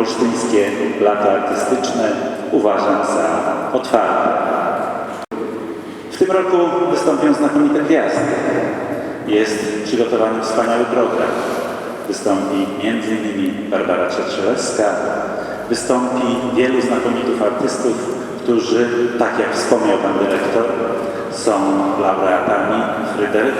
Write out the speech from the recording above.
olsztyńskie lata artystyczne uważam za otwarte. W tym roku wystąpią znakomite gwiazdy. Jest przygotowany wspaniały program. Wystąpi m.in. Barbara Czetrzelewska, wystąpi wielu znakomitych artystów, którzy, tak jak wspomniał Pan Dyrektor, są laureatami Fryderyk